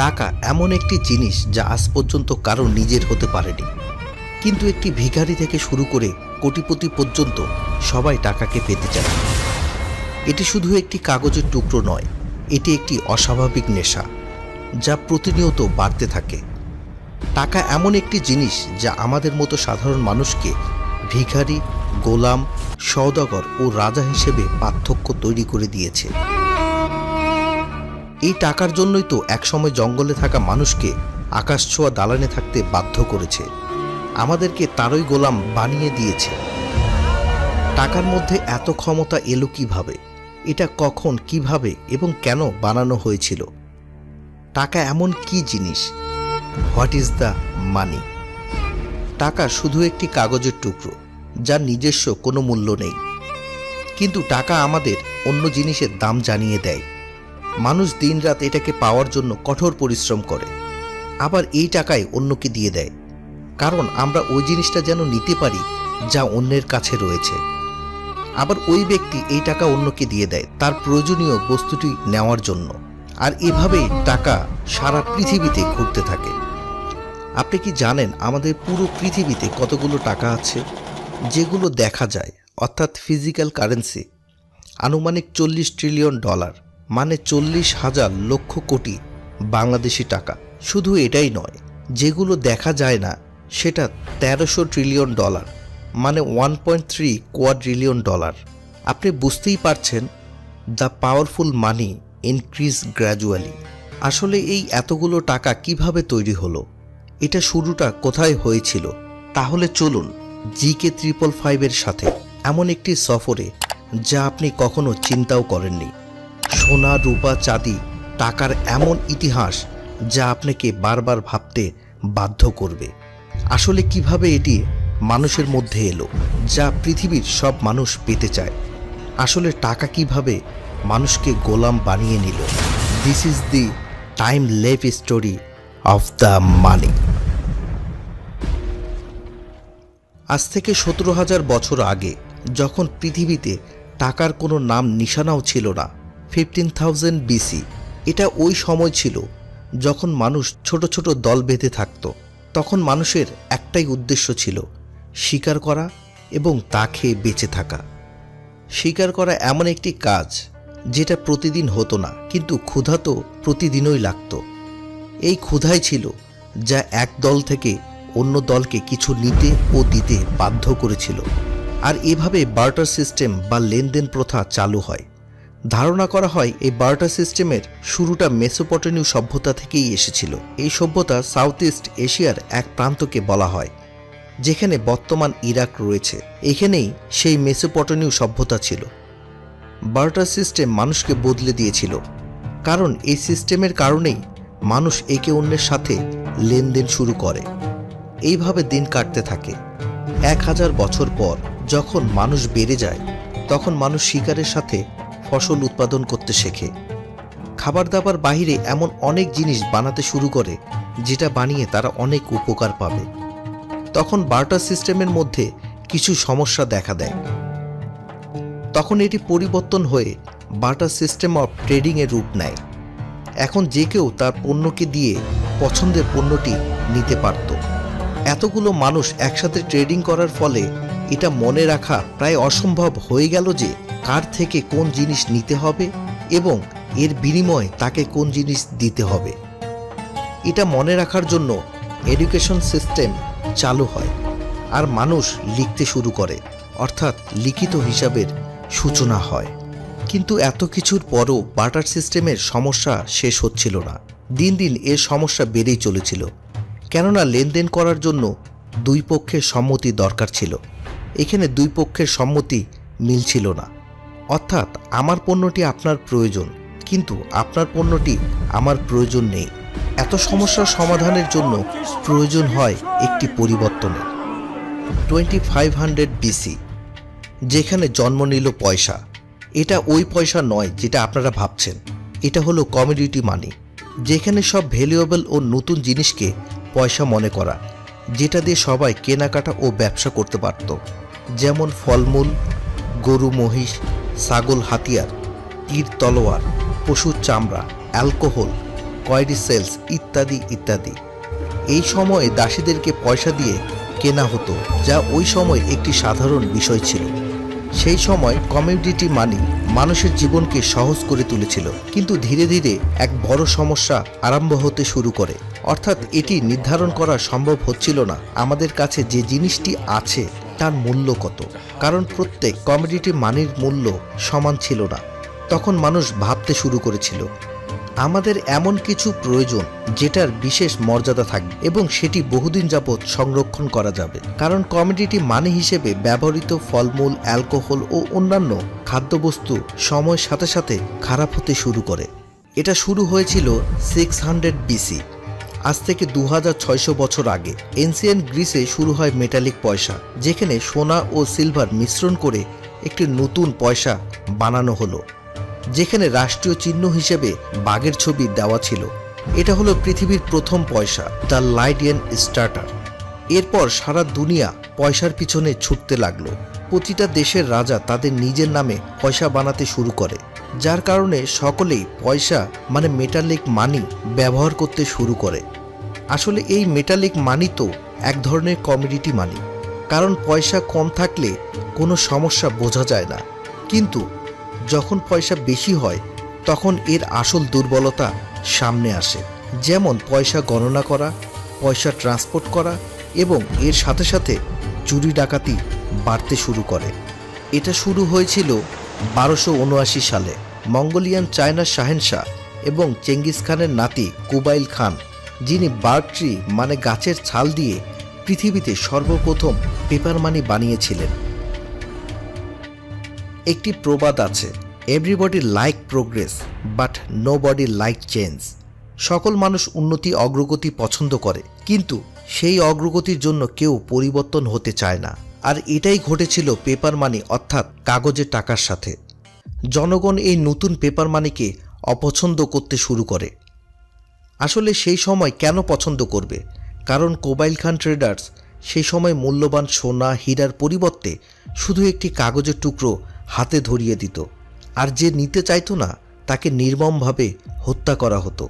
টাকা এমন একটি জিনিস যা আজ পর্যন্ত কারও নিজের হতে পারেনি। কিন্তু একটি ভিখারি থেকে শুরু করে কোটিপতি পর্যন্ত সবাই টাকাকে পেতে চায়। এটি শুধু একটি কাগজের টুকরো নয়, এটি একটি অস্বাভাবিক নেশা যা প্রতিনিয়ত বাড়তে থাকে। টাকা এমন একটি জিনিস যা আমাদের মতো সাধারণ মানুষকে ভিখারি, গোলাম, সওদাগর ও রাজা হিসেবে পার্থক্য তৈরি করে দিয়েছে। এই টাকার জন্যই তো একসময় জঙ্গলে থাকা মানুষকে আকাশ ছোঁয়া দালানে থাকতে বাধ্য করেছে। আমাদেরকে তারই গোলাম বানিয়ে দিয়েছে। টাকার মধ্যে এত ক্ষমতা এলো কীভাবে? এটা কখন, কীভাবে এবং কেন বানানো হয়েছিল? টাকা এমন কি জিনিস? হোয়াট ইজ দ্য মানি টাকা শুধু একটি কাগজের টুকরো যার নিজস্ব কোনো মূল্য নেই। কিন্তু টাকা আমাদের অন্য জিনিসের দাম জানিয়ে দেয়। মানুষ দিনরাত এটাকে পাওয়ার জন্য কঠোর পরিশ্রম করে। আবার এই টাকায় অন্যকে দিয়ে দেয়। কারণ আমরা ওই জিনিসটা যেন নিতে পারি যা অন্যের কাছে রয়েছে। আবার ওই ব্যক্তি এই টাকা অন্যকে দিয়ে দেয়, তার প্রয়োজনীয় বস্তুটি নেওয়ার জন্য। আর এভাবেই টাকা সারা পৃথিবীতে ঘুরতে থাকে। আপনি কি জানেন আমাদের পুরো পৃথিবীতে কতগুলো টাকা আছে? যেগুলো দেখা যায়, অর্থাৎ ফিজিক্যাল কারেন্সি আনুমানিক চল্লিশ ট্রিলিয়ন ডলার মানে চল্লিশ হাজার লক্ষ কোটি বাংলাদেশি টাকা। শুধু এটাই নয়, যেগুলো দেখা যায় না, সেটা তেরোশো ট্রিলিয়ন ডলার মানে one point three quadrillion dollar. আপনি বুঝতেই পারছেন, the powerful money increase gradually. আসলে এই এতগুলো টাকা কীভাবে তৈরি হলো? এটা শুরুটা কোথায় হয়েছিল? তাহলে চলুন জিকে ট্রিপল ফাইভের সাথে এমন একটি সফরে যা আপনি কখনো চিন্তাও করেননি। সোনা, রূপা, চাঁদি টাকার এমন ইতিহাস যা আপনাকে বারবার ভাবতে বাধ্য করবে। আসলে কীভাবে এটি মানুষের মধ্যে এলো, যা পৃথিবীর সব মানুষ পেতে চায়? আসলে টাকা কীভাবে মানুষকে গোলাম বানিয়ে নিল? This is the time love story of the money আজ থেকে সতেরো হাজার বছর আগে যখন পৃথিবীতে টাকার কোনো নাম নিশানাও ছিল না ফিফটিন থাউজেন্ড বিসি। এটা ওই সময় ছিল যখন মানুষ ছোট ছোট দল বেঁধে থাকত। তখন মানুষের একটাই উদ্দেশ্য ছিল শিকার করা এবং তা খেয়ে বেঁচে থাকা। শিকার করা এমন একটি কাজ যেটা প্রতিদিন হতো না, কিন্তু ক্ষুধা তো প্রতিদিনই লাগতো। এই ক্ষুধাই ছিল যা এক দল থেকে অন্য দলকে কিছু নিতে ও দিতে বাধ্য করেছিল। আর এভাবে বার্টার সিস্টেম বা লেনদেন প্রথা চালু হয়। ধারণা করা হয় এই বার্টার সিস্টেমের শুরুটা মেসোপটেনীয় সভ্যতা থেকেই এসেছিল। এই সভ্যতা সাউথ ইস্ট এশিয়ার এক প্রান্তকে বলা হয়, যেখানে বর্তমান ইরাক রয়েছে। এখানেই সেই মেসোপটেনীয় সভ্যতা ছিল। বার্টার সিস্টেম মানুষকে বদলে দিয়েছিল, কারণ এই সিস্টেমের কারণেই মানুষ একে অন্যের সাথে লেনদেন শুরু করে। এইভাবে দিন কাটতে থাকে। এক হাজার বছর পর যখন মানুষ বেড়ে যায়, তখন মানুষ শিকারের সাথে ফসল উৎপাদন করতে শেখে। খাবার দাবার বাহিরে এমন অনেক জিনিস বানাতে শুরু করে, যেটা বানিয়ে তারা অনেক উপকার পাবে। তখন বার্টার সিস্টেমের মধ্যে কিছু সমস্যা দেখা দেয়। তখন এটি পরিবর্তন হয়ে বার্টার সিস্টেম অফ ট্রেডিংয়ের রূপ নেয়। এখন যে কেউ তার পণ্যকে দিয়ে পছন্দের পণ্যটি নিতে পারত। এতগুলো মানুষ একসাথে ট্রেডিং করার ফলে এটা মনে রাখা প্রায় অসম্ভব হয়ে গেল যে কার থেকে কোন জিনিস নিতে হবে এবং এর বিনিময়ে তাকে কোন জিনিস দিতে হবে। এটা মনে রাখার জন্য এডুকেশন সিস্টেম চালু হয় আর মানুষ লিখতে শুরু করে, অর্থাৎ লিখিত হিসাবের সূচনা হয়। কিন্তু এত কিছুর পরও বার্টার সিস্টেমের সমস্যা শেষ হচ্ছিল না। দিন দিন এর সমস্যা বেড়েই চলেছিল। কেননা লেনদেন করার জন্য দুই পক্ষের সম্মতি দরকার ছিল। এখানে দুই পক্ষের সম্মতি মিলছিল না। অর্থাৎ আমার পণ্যটি আপনার প্রয়োজন, কিন্তু আপনার পণ্যটি আমার প্রয়োজন নেই। এত সমস্যার সমাধানের জন্য প্রয়োজন হয় একটি পরিবর্তনের। টোয়েন্টি ফাইভ হান্ড্রেড বিসি যেখানে জন্ম নিল পয়সা। এটা ওই পয়সা নয় যেটা আপনারা ভাবছেন। এটা হলো কমিউনিটি মানি যেখানে সব ভ্যালুয়েবল ও নতুন জিনিসকে পয়সা মনে করা, যেটা দিয়ে সবাই কেনাকাটা ও ব্যবসা করতে পারত। যেমন ফলমূল, গরু মহিষ ছাগল হাতিয়ার, তীর তলোয়ার পশুর চামড়া, অ্যালকোহল কয়েরি সেলস ইত্যাদি ইত্যাদি। এই সময়ে দাসীদেরকে পয়সা দিয়ে কেনা হতো, যা ওই সময় একটি সাধারণ বিষয় ছিল। সেই সময় কমিউনিটি মানি মানুষের জীবনকে সহজ করে তুলেছিল, কিন্তু ধীরে ধীরে এক বড় সমস্যা আরম্ভ হতে শুরু করে। অর্থাৎ এটি নির্ধারণ করা সম্ভব হচ্ছিল না। আমাদের কাছে যে জিনিসটি আছে তার মূল্য কত? কারণ প্রত্যেক কমিউনিটি মানির মূল্য সমান ছিল না। তখন মানুষ ভাবতে শুরু করেছিল, আমাদের এমন কিছু প্রয়োজন যেটার বিশেষ মর্যাদা থাকবে এবং সেটি বহুদিন যাবৎ সংরক্ষণ করা যাবে। কারণ কমিডিটি মানি হিসেবে ব্যবহৃত ফলমূল, অ্যালকোহল ও অন্যান্য খাদ্যবস্তু সময়ের সাথে সাথে খারাপ হতে শুরু করে। এটা শুরু হয়েছিল সিক্স হান্ড্রেড বিসি। আজ থেকে দু হাজার ছয়শো বছর আগে এনসিয়েন্ট গ্রিসে শুরু হয় মেটালিক পয়সা, যেখানে সোনা ও সিলভার মিশ্রণ করে একটি নতুন পয়সা বানানো হলো, যেখানে রাষ্ট্রীয় চিহ্ন হিসেবে বাঘের ছবি দেওয়া ছিল। এটা হলো পৃথিবীর প্রথম পয়সা, দ্য লাইডিয়ান স্টার্টার। এরপর সারা দুনিয়া পয়সার পিছনে ছুটতে লাগল। প্রতিটা দেশের রাজা তাদের নিজের নামে পয়সা বানাতে শুরু করে। যার কারণে সকলেই পয়সা মানে মেটালিক মানি ব্যবহার করতে শুরু করে। আসলে এই মেটালিক মানি তো এক ধরনের কমিডিটি মানি কারণ পয়সা কম থাকলে কোনো সমস্যা বোঝা যায় না। কিন্তু যখন পয়সা বেশি হয়, তখন এর আসল দুর্বলতা সামনে আসে। যেমন পয়সা গণনা করা, পয়সা ট্রান্সপোর্ট করা এবং এর সাথে সাথে চুরি ডাকাতি বাড়তে শুরু করে। এটা শুরু হয়েছিল বারোশো উনআশি সালে মঙ্গোলিয়ান চায়নার শাহেনশাহ এবং চেঙ্গিস খানের নাতি কুবাইল খান, যিনি বার্ড ট্রি মানে গাছের ছাল দিয়ে পৃথিবীতে সর্বপ্রথম পেপার মানি বানিয়েছিলেন। একটি প্রবাদ আছে, everybody like progress, but nobody like change. সকল মানুষ উন্নতি, অগ্রগতি পছন্দ করে, কিন্তু সেই অগ্রগতির জন্য কেউ পরিবর্তন হতে চায় না। আর এটাই ঘটেছিল পেপার মানি অর্থাৎ কাগজের টাকার সাথে। জনগণ এই নতুন পেপার মানিকে অপছন্দ করতে শুরু করে। আসলে সেই সময় কেন পছন্দ করবে? কারণ কোবাইল খান ট্রেডার্স সেই সময় মূল্যবান সোনা, হীরার পরিবর্তে শুধু একটি কাগজের টুকরো হাতে ধরিয়ে দিত। আর যে নিতে চাইতো না, তাকে নির্মমভাবে হত্যা করা হতো।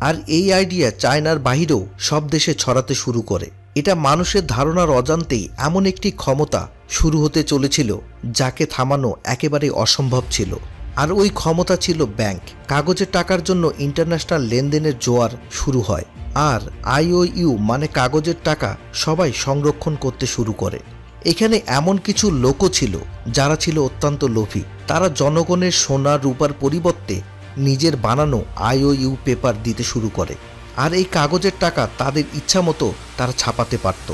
আর এই আইডিয়া চায়নার বাহিরেও সব দেশে ছড়াতে শুরু করে। এটা মানুষের ধারণার অজান্তেই এমন একটি ক্ষমতা শুরু হতে চলেছিল, যাকে থামানো একেবারে অসম্ভব ছিল। আর ওই ক্ষমতা ছিল ব্যাংক। কাগজের টাকার জন্য ইন্টারন্যাশনাল লেনদেনের জোয়ার শুরু হয়। আর আইওইউ মানে কাগজের টাকা সবাই সংরক্ষণ করতে শুরু করে। এখানে এমন কিছু লোকও ছিল, যারা ছিল অত্যন্ত লোভী। তারা জনগণের সোনা রূপার পরিবর্তে নিজের বানানো আইওইউ পেপার দিতে শুরু করে। আর এই কাগজের টাকা তাদের ইচ্ছা মতো তারা ছাপাতে পারত।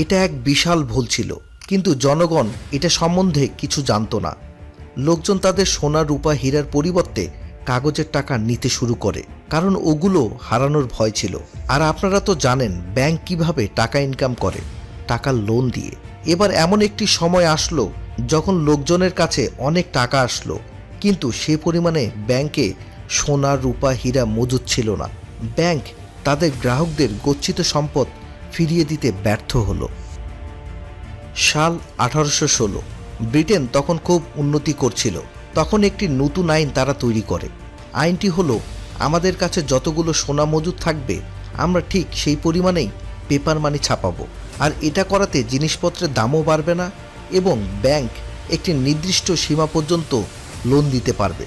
এটা এক বিশাল ভুল ছিল, কিন্তু জনগণ এটা সম্বন্ধে কিছু জানতো না। লোকজন তাদের সোনা, রূপা, হীরার পরিবর্তে কাগজের টাকা নিতে শুরু করে, কারণ ওগুলো হারানোর ভয় ছিল। আর আপনারা তো জানেন ব্যাংক কীভাবে টাকা ইনকাম করে, টাকা লোন দিয়ে। এবার এমন একটি সময় আসলো যখন লোকজনের কাছে অনেক টাকা আসলো, কিন্তু সে পরিমাণে ব্যাংকে সোনা, রূপা, হীরা মজুদ ছিল না। ব্যাংক তাদের গ্রাহকদের গচ্ছিত সম্পদ ফিরিয়ে দিতে ব্যর্থ হলো। সাল আঠারোশো ষোলো, ব্রিটেন তখন খুব উন্নতি করছিল। তখন একটি নতুন আইন তারা তৈরি করে। আইনটি হলো, আমাদের কাছে যতগুলো সোনা মজুদ থাকবে, আমরা ঠিক সেই পরিমাণেই পেপার মানি ছাপাবো। আর এটা করাতে জিনিসপত্রের দামও বাড়বে না এবং ব্যাংক একটি নির্দিষ্ট সীমা পর্যন্ত লোন দিতে পারবে।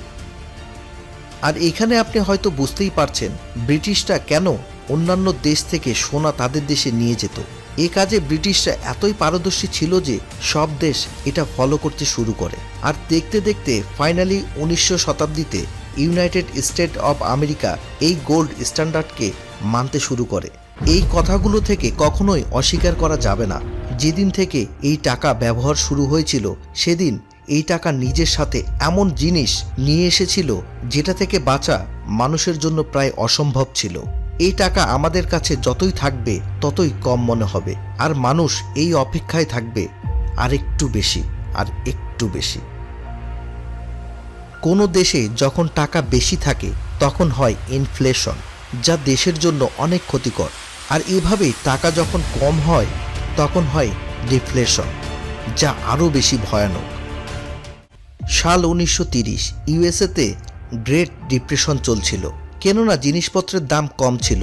আর এখানে আপনি হয়তো বুঝতেই পারছেন, ব্রিটিশরা কেন অন্যান্য দেশ থেকে সোনা তাদের দেশে নিয়ে যেত। এ কাজে ব্রিটিশরা এতই পারদর্শী ছিল যে সব দেশ এটা ফলো করতে শুরু করে। আর দেখতে দেখতে ফাইনালি উনিশশো শতাব্দীতে ইউনাইটেড স্টেট অফ আমেরিকা এই গোল্ড স্ট্যান্ডার্ডকে মানতে শুরু করে। এই কথাগুলো থেকে কখনোই অস্বীকার করা যাবে না। যেদিন থেকে এই টাকা ব্যবহার শুরু হয়েছিল, সেদিন এই টাকা নিজের সাথে এমন জিনিস নিয়ে এসেছিল যেটা থেকে বাঁচা মানুষের জন্য প্রায় অসম্ভব ছিল। এই টাকা আমাদের কাছে যতই থাকবে, ততই কম মনে হবে। আর মানুষ এই অপেক্ষায় থাকবে আর একটু বেশি, আর একটু বেশি। কোনো দেশে যখন টাকা বেশি থাকে, তখন হয় ইনফ্লেশন যা দেশের জন্য অনেক ক্ষতিকর। আর এভাবেই টাকা যখন কম হয়, তখন হয় ডিফ্লেশন যা আরও বেশি ভয়ানক। সাল উনিশশো তিরিশ, ইউএসএতে গ্রেট ডিপ্রেশন চলছিল। কেননা জিনিসপত্রের দাম কম ছিল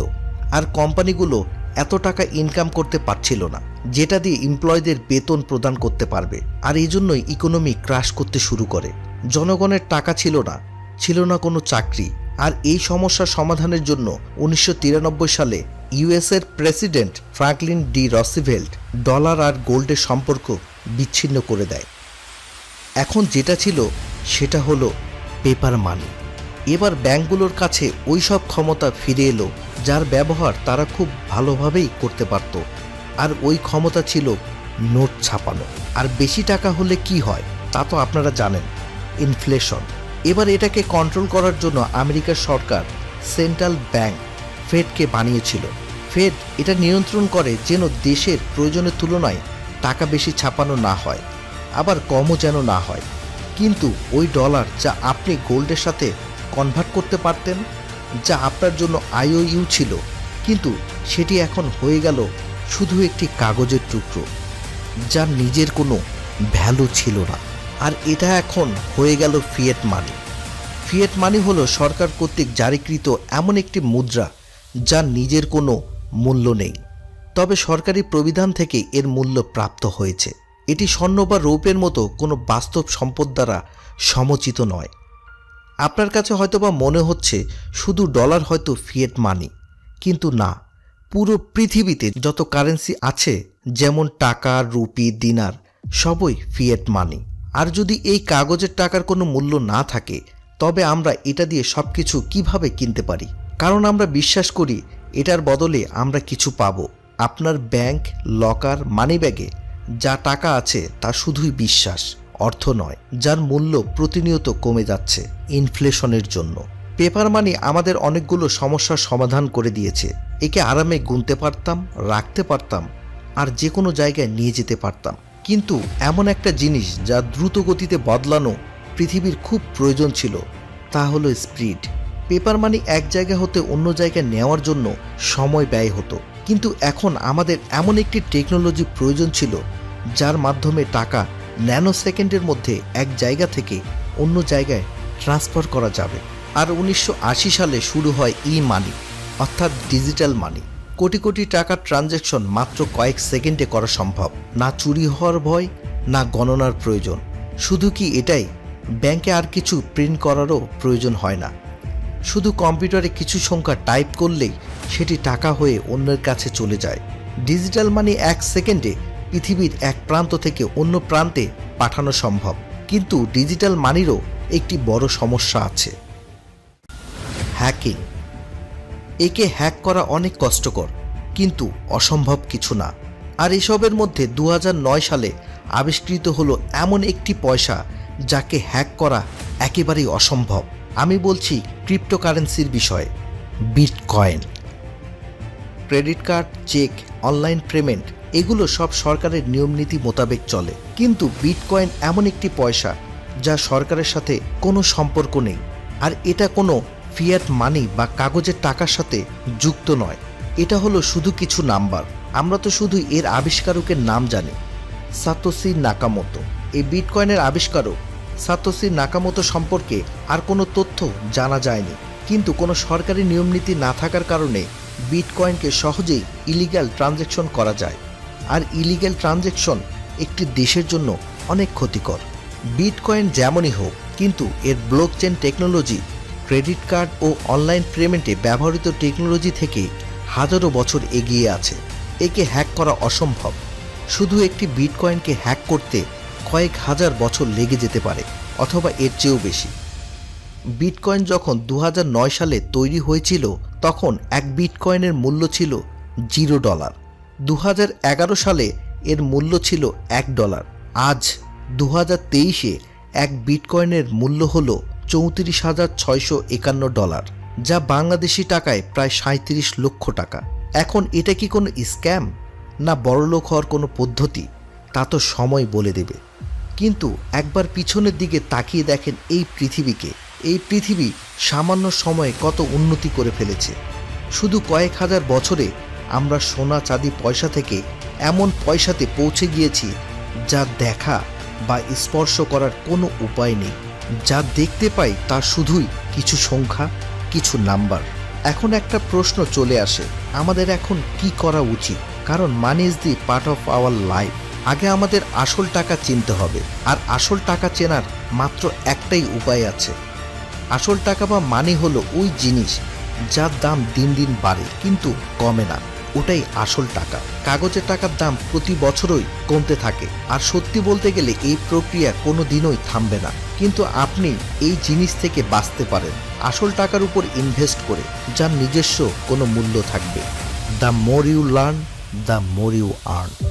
আর কোম্পানিগুলো এত টাকা ইনকাম করতে পারছিল না, যেটা দিয়ে এমপ্লয়ীদের বেতন প্রদান করতে পারবে আর এই জন্যই ইকোনমি ক্রাশ করতে শুরু করে। জনগণের টাকা ছিল না ছিল না কোনো চাকরি আর এই সমস্যার সমাধানের জন্য উনিশশো তিরানব্বই সালে ইউএসের president Franklin D Roosevelt dollar আর গোল্ডের সম্পর্ক বিচ্ছিন্ন করে দেয়। এখন যেটা ছিল, সেটা হলো পেপার মানি এবার ব্যাংকগুলোর কাছে ওই সব ক্ষমতা ফিরে এলো, যার ব্যবহার তারা খুব ভালোভাবেই করতে পারত। আর ওই ক্ষমতা ছিল নোট ছাপানো। আর বেশি টাকা হলে কি হয়, তা তো আপনারা জানেন ইনফ্লেশন এবার এটাকে কন্ট্রোল করার জন্য আমেরিকার সরকার সেন্ট্রাল ব্যাংক ফেডকে বানিয়েছিল। ফেড এটা নিয়ন্ত্রণ করে যেন দেশের প্রয়োজনের তুলনায় টাকা বেশি ছাপানো না হয়। আবার কমও যেন না হয়। কিন্তু ওই ডলার যা আপনি গোল্ডের সাথে কনভার্ট করতে পারতেন, যা আপনার জন্য আইওইউ ছিল, কিন্তু সেটি এখন হয়ে গেল শুধু একটি কাগজের টুকরো যার নিজের কোনো ভ্যালু ছিল না। আর এটা এখন হয়ে গেল ফিয়েট মানি ফিয়েট মানি হলো সরকার কর্তৃক জারিকৃত এমন একটি মুদ্রা যার নিজের কোনো মূল্য নেই। তবে সরকারি প্রবিধান থেকে এর মূল্য প্রাপ্ত হয়েছে। এটি স্বর্ণ বা রৌপের মতো কোনো বাস্তব সম্পদ দ্বারা সমচিত নয়। আপনার কাছে হয়তোবা মনে হচ্ছে শুধু ডলার হয়তো ফিয়েট মানি, কিন্তু না, পুরো পৃথিবীতে যত কারেন্সি আছে, যেমন টাকা, রুপি, দিনার, সবই ফিয়েট মানি। আর যদি এই কাগজের টাকার কোনো মূল্য না থাকে, তবে আমরা এটা দিয়ে সব কিছু কীভাবে কিনতে পারি? কারণ আমরা বিশ্বাস করি, এটার বদলে আমরা কিছু পাবো। আপনার ব্যাংক, লকার, মানিব্যাগে যা টাকা আছে তা শুধুই বিশ্বাস, অর্থ নয়, যার মূল্য প্রতিনিয়ত কমে যাচ্ছে ইনফ্লেশনের জন্য। পেপার মানি আমাদের অনেকগুলো সমস্যার সমাধান করে দিয়েছে। একে আরামে গুনতে পারতাম, রাখতে পারতাম, আর যে কোনো জায়গায় নিয়ে যেতে পারতাম। কিন্তু এমন একটা জিনিস যা দ্রুত গতিতে বদলানো পৃথিবীর খুব প্রয়োজন ছিল, তা হলো স্পিড। পেপার মানি এক জায়গা হতে অন্য জায়গায় নেওয়ার জন্য সময় ব্যয় হতো। কিন্তু এখন আমাদের এমন একটি টেকনোলজি প্রয়োজন ছিল যার মাধ্যমে টাকা ন্যানো সেকেন্ডের মধ্যে এক জায়গা থেকে অন্য জায়গায় ট্রান্সফার করা যাবে। আর উনিশশো আশি সালে শুরু হয় ই মানি অর্থাৎ ডিজিটাল মানি। কোটি কোটি টাকার ট্রানজ্যাকশন মাত্র কয়েক সেকেন্ডে করা সম্ভব। না চুরি হওয়ার ভয়, না গণনার প্রয়োজন। শুধু কি এটাই? ব্যাংকে আর কিছু প্রিন্ট করারও প্রয়োজন হয় না। শুধু কম্পিউটারে কিছু সংখ্যা টাইপ করলেই সেটি টাকা হয়ে অন্যের কাছে চলে যায়। ডিজিটাল মানি এক সেকেন্ডে পৃথিবীর এক প্রান্ত থেকে অন্য প্রান্তে পাঠানো সম্ভব। কিন্তু ডিজিটাল মানিরও একটি বড় সমস্যা আছে। হ্যাকিং। একে হ্যাক করা অনেক কষ্টকর, কিন্তু অসম্ভব কিছু না। আর এসবের মধ্যে দু হাজার নয় সালে আবিষ্কৃত হলো এমন একটি পয়সা যাকে হ্যাক করা একেবারেই অসম্ভব। আমি বলছি ক্রিপ্টোকারেন্সির বিষয়ে। Bitcoin. Credit card, cheque, online payment, এগুলো সব সরকারের নিয়মনীতি মোতাবেক চলে। কিন্তু বিটকয়েন এমন একটি পয়সা যা সরকারের সাথে কোনো সম্পর্ক নেই। আর এটা কোনো ফিয়াট মানি বা কাগজের টাকার সাথে যুক্ত নয়। এটা হলো শুধু কিছু নাম্বার। আমরা তো শুধু এর আবিষ্কারকের নাম জানি, সাতোসি নাকামতো। এই বিটকয়েনের আবিষ্কারক সাতোসি নাকামতো সম্পর্কে আর কোনো তথ্য জানা যায়নি। কিন্তু কোনো সরকারি নিয়মনীতি না থাকার কারণে বিটকয়েনকে সহজেই ইলিগ্যাল ট্রানজ্যাকশন করা যায়। আর ইলিগ্যাল ট্রানজ্যাকশন একটি দেশের জন্য অনেক ক্ষতিকর। বিটকয়েন যেমনই হোক, কিন্তু এর ব্লকচেন টেকনোলজি, ক্রেডিট কার্ড ও অনলাইন পেমেন্টে ব্যবহৃত টেকনোলজি থেকে হাজারো বছর এগিয়ে আছে। একে হ্যাক করা অসম্ভব। শুধু একটি বিটকয়েনকে হ্যাক করতে কয়েক হাজার বছর লেগে যেতে পারে, অথবা এর চেয়েও বেশি। বিটকয়েন যখন দু হাজার নয় সালে তৈরি হয়েছিল, তখন এক বিটকয়েনের মূল্য ছিল জিরো ডলার। দু হাজার এগারো সালে এর মূল্য ছিল এক ডলার। আজ দু তেইশে এক বিটকয়েনের মূল্য হল চৌত্রিশ হাজার ছয়শো একান্ন ডলার, যা বাংলাদেশি টাকায় প্রায় সাঁত্রিশ লক্ষ টাকা। এখন এটা কি কোনো স্ক্যাম? না বড়লোক হওয়ার কোনো পদ্ধতি? তা তো সময় বলে দেবে। কিন্তু একবার পিছনের দিকে তাকিয়ে দেখেন এই পৃথিবীকে। এই পৃথিবী সামান্য সময়ে কত উন্নতি করে ফেলেছে। শুধু কয়েক হাজার বছরে আমরা সোনা, চাঁদি, পয়সা থেকে এমন পয়সাতে পৌঁছে গিয়েছি যা দেখা বা স্পর্শ করার কোনো উপায় নেই। যা দেখতে পাই তা শুধুই কিছু সংখ্যা, কিছু নাম্বার। এখন একটা প্রশ্ন চলে আসে, আমাদের এখন কি করা উচিত? কারণ money is the part of our life আগে আমাদের আসল টাকা চিনতে হবে, আর আসল টাকা চেনার মাত্র একটাই উপায় আছে। আসল টাকা বা মানি হলো ওই জিনিস যার দাম দিন দিন বাড়ে, কিন্তু কমে না। ওটাই আসল টাকা। কাগজের টাকার দাম প্রতি বছরই কমতে থাকে। আর সত্যি বলতে গেলে এই প্রক্রিয়া কোনো দিনই থামবে না। কিন্তু আপনি এই জিনিস থেকে বাঁচতে পারেন। আসল টাকার উপর ইনভেস্ট করে, যার নিজস্ব কোনো মূল্য থাকবে। The more you learn the more you earn